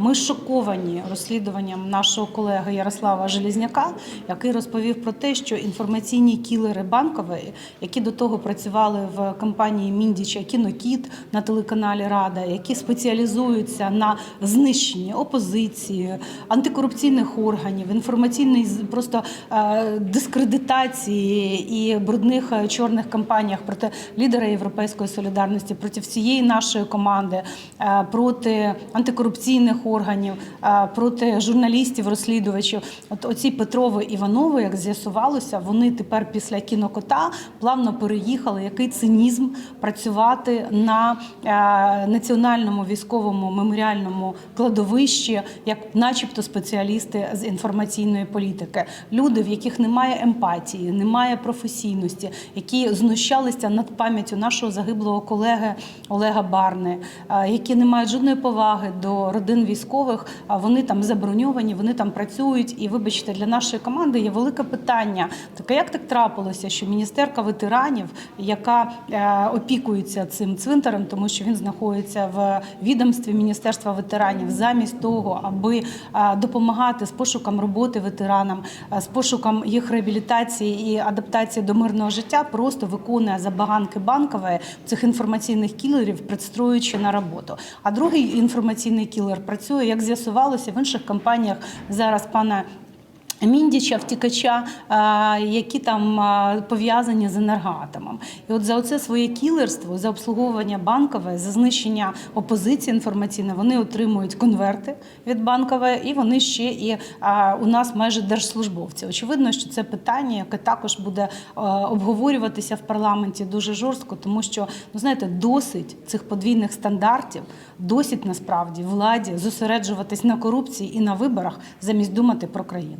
Ми шоковані розслідуванням нашого колеги Ярослава Желізняка, який розповів про те, що інформаційні кілери банкової, які до того працювали в компанії Міндіча Кінокіт на телеканалі Рада, які спеціалізуються на знищенні опозиції, антикорупційних органів, інформаційної просто е, дискредитації і брудних е, чорних кампаніях проти лідера Європейської солідарності, проти всієї нашої команди, е, проти антикорупційних органів, е, проти журналістів, розслідувачів. От оці Петрови Іванови, як з'ясувалося, вони тепер після кінокота плавно переїхали. Який цинізм працювати на е, національному військовому меморіальному кладовищі, як, начебто, спеціалісти з інформаційної політики, люди, в яких немає емпатії, немає професійності, які знущалися над пам'яттю нашого загиблого колеги Олега Барни, е, які не мають жодної поваги до родин військових. А вони там заброньовані, вони там працюють. І вибачте, для нашої команди є велике питання. Таке як так трапилося, що міністерка ветеранів, яка е, опікується цим цвинтарем, тому що він знаходиться в відомстві Міністерства ветеранів, замість того, аби е, допомагати з пошуком роботи ветеранам, е, з пошуком їх реабілітації і адаптації до мирного життя, просто виконує забаганки банкової цих інформаційних кілерів, предстроюючи на роботу. А другий інформаційний кілер працює, як з'ясувалося, в інших компаніях зараз пана. Міндіча, втікача, які там пов'язані з енергоатомом. І от за оце своє кілерство, за обслуговування банкової, за знищення опозиції інформаційної, вони отримують конверти від банкової, і вони ще і у нас майже держслужбовці. Очевидно, що це питання, яке також буде обговорюватися в парламенті дуже жорстко, тому що ну знаєте, досить цих подвійних стандартів, досить насправді владі зосереджуватись на корупції і на виборах замість думати про країну.